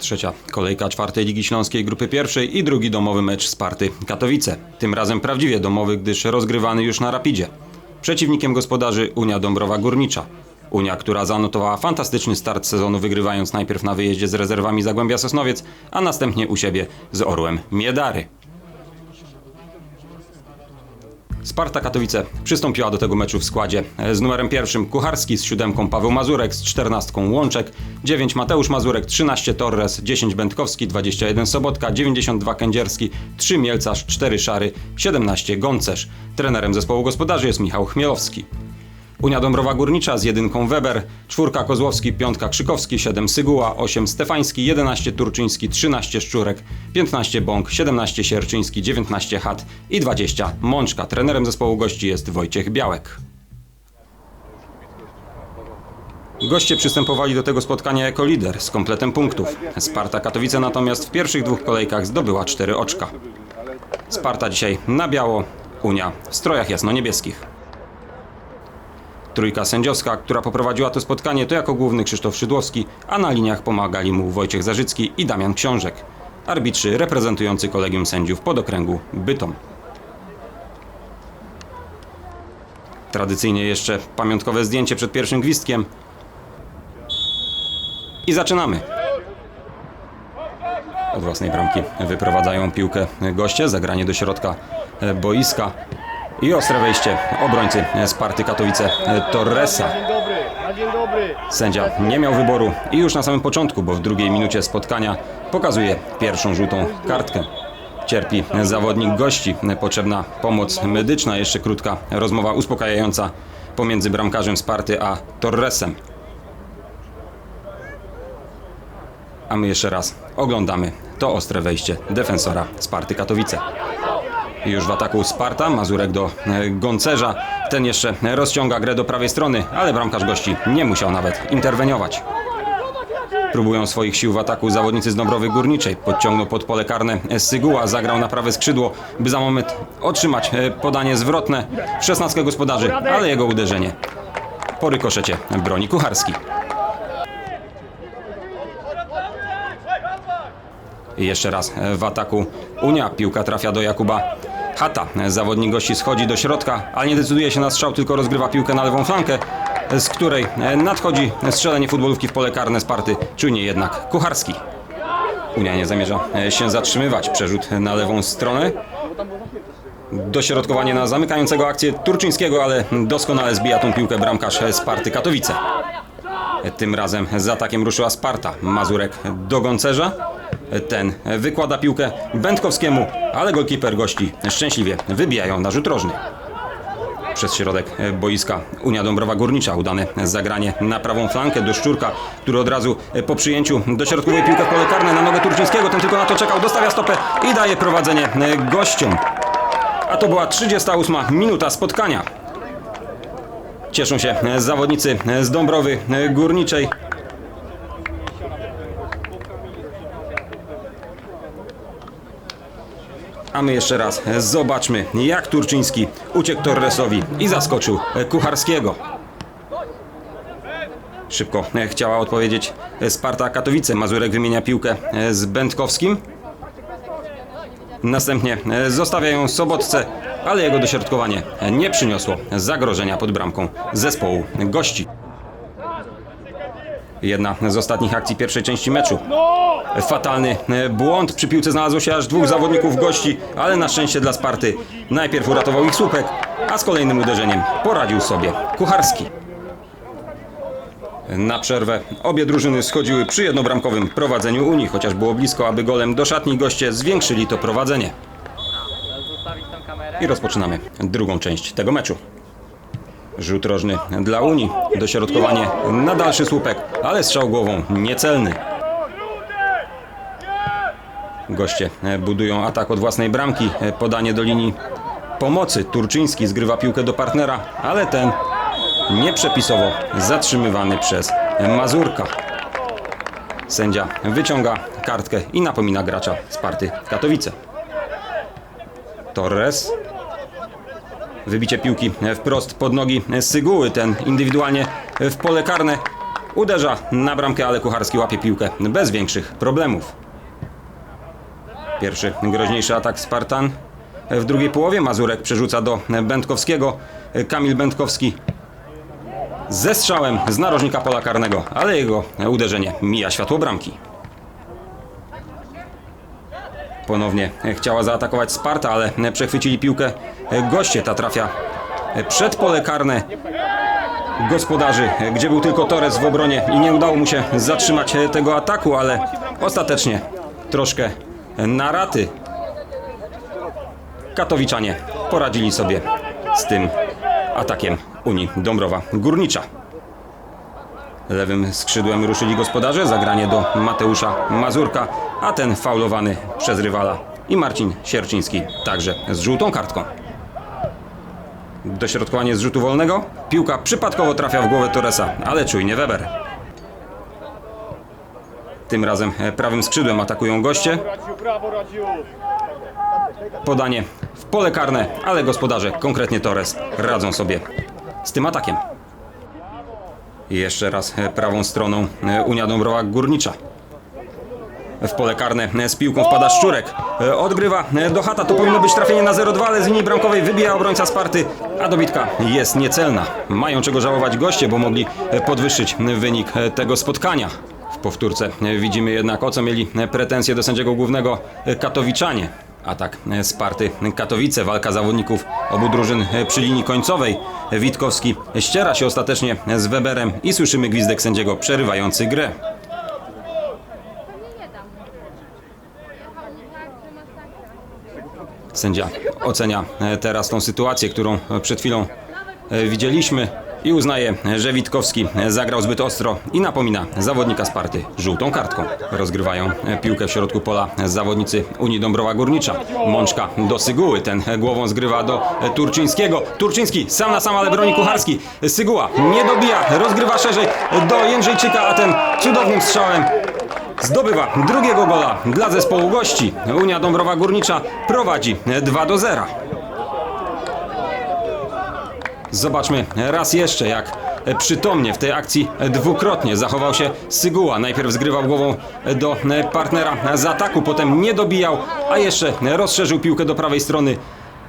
Trzecia kolejka czwartej Ligi Śląskiej Grupy Pierwszej i drugi domowy mecz Sparty Katowice. Tym razem prawdziwie domowy, gdyż rozgrywany już na Rapidzie. Przeciwnikiem gospodarzy Unia Dąbrowa Górnicza. Unia, która zanotowała fantastyczny start sezonu, wygrywając najpierw na wyjeździe z rezerwami Zagłębia Sosnowiec, a następnie u siebie z Orłem Miedary. Sparta Katowice przystąpiła do tego meczu w składzie z numerem pierwszym Kucharski, z siódemką Paweł Mazurek, z czternastką Łączek, 9 Mateusz Mazurek, 13 Torres, 10 Będkowski, 21 Sobotka, 92 Kędzierski, 3 Mielcarz, 4 Szary, 17 Gącerz. Trenerem zespołu gospodarzy jest Michał Chmielowski. Unia Dąbrowa Górnicza z jedynką Weber, czwórka Kozłowski, piątka Krzykowski, 7 Syguła, 8 Stefański, 11 Turczyński, 13 Szczurek, 15 Bąk, 17 Sierczyński, 19 Hat i 20 Mączka. Trenerem zespołu gości jest Wojciech Białek. Goście przystępowali do tego spotkania jako lider z kompletem punktów. Sparta Katowice natomiast w pierwszych dwóch kolejkach zdobyła 4 oczka. Sparta dzisiaj na biało, Unia w strojach jasno-niebieskich. Trójka sędziowska, która poprowadziła to spotkanie, to jako główny Krzysztof Szydłowski, a na liniach pomagali mu Wojciech Zarzycki i Damian Książek. Arbitrzy reprezentujący kolegium sędziów pod okręgu Bytom. Tradycyjnie jeszcze pamiątkowe zdjęcie przed pierwszym gwizdkiem. I zaczynamy. Od własnej bramki wyprowadzają piłkę goście, zagranie do środka boiska i ostre wejście obrońcy Sparty Katowice e, Torresa. Dzień dobry, na dzień dobry. Sędzia nie miał wyboru i już na samym początku, bo w drugiej minucie spotkania pokazuje pierwszą żółtą kartkę. Cierpi zawodnik gości, potrzebna pomoc medyczna, jeszcze krótka rozmowa uspokajająca pomiędzy bramkarzem Sparty a Torresem. A my jeszcze raz oglądamy to ostre wejście defensora Sparty Katowice. Już w ataku Sparta, Mazurek do e, Goncerza. Ten jeszcze rozciąga grę do prawej strony, ale bramkarz gości nie musiał nawet interweniować. Próbują swoich sił w ataku zawodnicy z Dąbrowy Górniczej. Podciągnął pod pole karne Syguła, zagrał na prawe skrzydło, by za moment otrzymać e, podanie zwrotne w 16 gospodarzy, ale jego uderzenie po rykoszecie broni Kucharski. I jeszcze raz w ataku Unia. Piłka trafia do Jakuba Hata. Zawodnik gości schodzi do środka, ale nie decyduje się na strzał, tylko rozgrywa piłkę na lewą flankę, z której e, nadchodzi strzelenie futbolówki w pole karne Sparty. Czujnie jednak Kucharski. Unia nie zamierza e, się zatrzymywać. Przerzut na lewą stronę. Dośrodkowanie na zamykającego akcję Turczyńskiego, ale doskonale zbija tą piłkę bramkarz Sparty Katowice. Tym razem z atakiem ruszyła Sparta. Mazurek do Goncerza. Ten wykłada piłkę Będkowskiemu, ale golkiper gości szczęśliwie wybijają na rzut rożny. Przez środek boiska Unia Dąbrowa Górnicza udane zagranie na prawą flankę do Szczurka, który od razu po przyjęciu dośrodkowuje piłkę w pole karne na nogę Turczyńskiego. Ten tylko na to czekał, dostawia stopę i daje prowadzenie gościom. A to była 38 minuta spotkania. Cieszą się zawodnicy z Dąbrowy Górniczej. A my jeszcze raz zobaczmy, jak Turczyński uciekł Torresowi i zaskoczył Kucharskiego. Szybko chciała odpowiedzieć Sparta Katowice. Mazurek wymienia piłkę z Będkowskim. Następnie zostawia ją Sobotce, ale jego dośrodkowanie nie przyniosło zagrożenia pod bramką zespołu gości. Jedna z ostatnich akcji pierwszej części meczu. Fatalny błąd. Przy piłce znalazło się aż dwóch zawodników gości, ale na szczęście dla Sparty najpierw uratował ich słupek, a z kolejnym uderzeniem poradził sobie Kucharski. Na przerwę obie drużyny schodziły przy jednobramkowym prowadzeniu Unii, chociaż było blisko, aby golem do szatni goście zwiększyli to prowadzenie. I rozpoczynamy drugą część tego meczu. Rzut rożny dla Unii, dośrodkowanie na dalszy słupek, ale strzał głową niecelny. Goście budują atak od własnej bramki, podanie do linii pomocy. Turczyński zgrywa piłkę do partnera, ale ten nieprzepisowo zatrzymywany przez Mazurka. Sędzia wyciąga kartkę i napomina gracza Sparty Katowice. Torres. Wybicie piłki wprost pod nogi Syguły. Ten indywidualnie w pole karne Uderza na bramkę, ale Kucharski łapie piłkę bez większych problemów. Pierwszy groźniejszy atak Spartan. W drugiej połowie Mazurek przerzuca do Będkowskiego. Kamil Będkowski ze strzałem z narożnika pola karnego, ale jego uderzenie mija światło bramki. Ponownie chciała zaatakować Sparta, ale przechwycili piłkę goście. Ta trafia przed pole karne gospodarzy, gdzie był tylko Torres w obronie i nie udało mu się zatrzymać tego ataku, ale ostatecznie troszkę na raty Katowiczanie poradzili sobie z tym atakiem Unii Dąbrowa Górnicza. Lewym skrzydłem ruszyli gospodarze, zagranie do Mateusza Mazurka, a ten faulowany przez rywala i Marcin Sierczyński także z żółtą kartką. Dośrodkowanie z rzutu wolnego. Piłka przypadkowo trafia w głowę Torresa, ale czujnie Weber. Tym razem e, prawym skrzydłem atakują goście. Podanie w pole karne, ale gospodarze, konkretnie Torres, radzą sobie z tym atakiem. Jeszcze raz e, prawą stroną e, Unia Dąbrowa Górnicza. W pole karne z piłką wpada Szczurek. E, Odgrywa e, do chata. To powinno być trafienie na 0-2, ale z linii bramkowej wybija obrońca Sparty, a dobitka jest niecelna. Mają czego żałować goście, bo mogli e, podwyższyć wynik tego spotkania. W powtórce widzimy jednak o co mieli pretensje do sędziego głównego Katowiczanie. Atak Sparty Katowice, walka zawodników obu drużyn przy linii końcowej. Witkowski ściera się ostatecznie z Weberem i słyszymy gwizdek sędziego przerywający grę. Sędzia ocenia e, teraz tą sytuację, którą przed chwilą e, widzieliśmy i uznaje, że Witkowski e, zagrał zbyt ostro i napomina zawodnika Sparty żółtą kartką. Rozgrywają piłkę w środku pola zawodnicy Unii Dąbrowa Górnicza. Mączka do Syguły, ten głową zgrywa do Turczyńskiego. Turczyński sam na sam, ale broni Kucharski. Syguła nie dobija, rozgrywa szerzej do Jędrzejczyka, a ten cudownym strzałem Zdobywa drugiego gola dla zespołu gości. Unia Dąbrowa Górnicza prowadzi 2 do 0. Zobaczmy raz jeszcze, jak przytomnie w tej akcji dwukrotnie zachował się Syguła. Najpierw zgrywał głową do partnera z ataku, potem nie dobijał, a jeszcze rozszerzył piłkę do prawej strony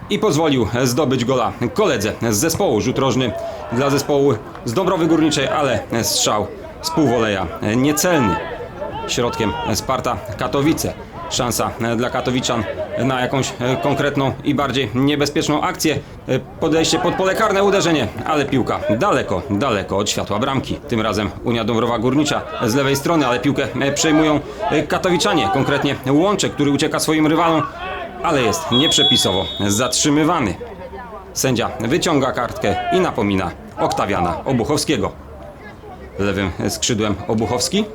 i pozwolił zdobyć gola koledze z zespołu. Rzut rożny dla zespołu z Dąbrowy Górniczej, ale strzał z półwoleja niecelny środkiem Sparta Katowice. Szansa dla Katowiczan na jakąś e, konkretną i bardziej niebezpieczną akcję. E, Podejście pod pole karne, uderzenie, ale piłka daleko, daleko od światła bramki. Tym razem Unia Dąbrowa Górnicza z lewej strony, ale piłkę e, przejmują e, Katowiczanie, konkretnie Łączek, który ucieka swoim rywalom, ale jest nieprzepisowo zatrzymywany. Sędzia wyciąga kartkę i napomina Oktawiana Obuchowskiego. Lewym skrzydłem Obuchowski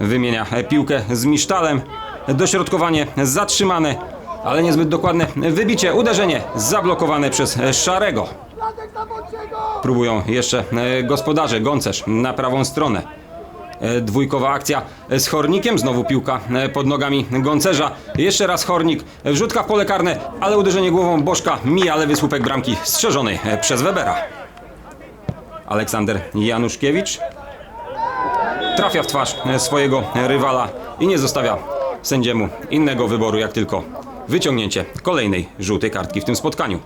wymienia piłkę z Misztalem. Dośrodkowanie zatrzymane, ale niezbyt dokładne wybicie, uderzenie zablokowane przez Szarego. Próbują jeszcze e, gospodarze, Gącerz na prawą stronę. E, Dwójkowa akcja z Hornikiem, znowu piłka e, pod nogami Gącerza. Jeszcze raz Hornik, wrzutka w pole karne, ale uderzenie głową Bożka mija lewy słupek bramki strzeżony e, przez Webera. Aleksander Januszkiewicz trafia w twarz e, swojego rywala i nie zostawia sędziemu innego wyboru jak tylko wyciągnięcie kolejnej żółtej kartki w tym spotkaniu.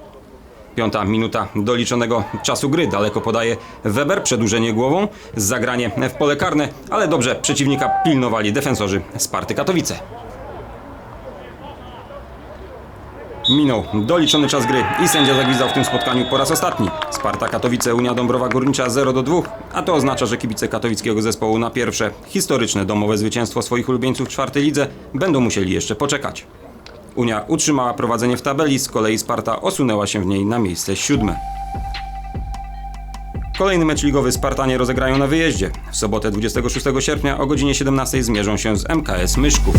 Piąta minuta doliczonego czasu gry. Daleko podaje Weber, przedłużenie głową, zagranie w pole karne, ale dobrze przeciwnika pilnowali defensorzy Sparty Katowice. Minął doliczony czas gry i sędzia zagwizdał w tym spotkaniu po raz ostatni. Sparta Katowice, Unia Dąbrowa Górnicza 0 do 2, a to oznacza, że kibice katowickiego zespołu na pierwsze historyczne domowe zwycięstwo swoich ulubieńców w czwartej lidze będą musieli jeszcze poczekać. Unia utrzymała prowadzenie w tabeli, z kolei Sparta osunęła się w niej na miejsce siódme. Kolejny mecz ligowy Spartanie rozegrają na wyjeździe. W sobotę 26 sierpnia o godzinie 17 zmierzą się z MKS Myszków.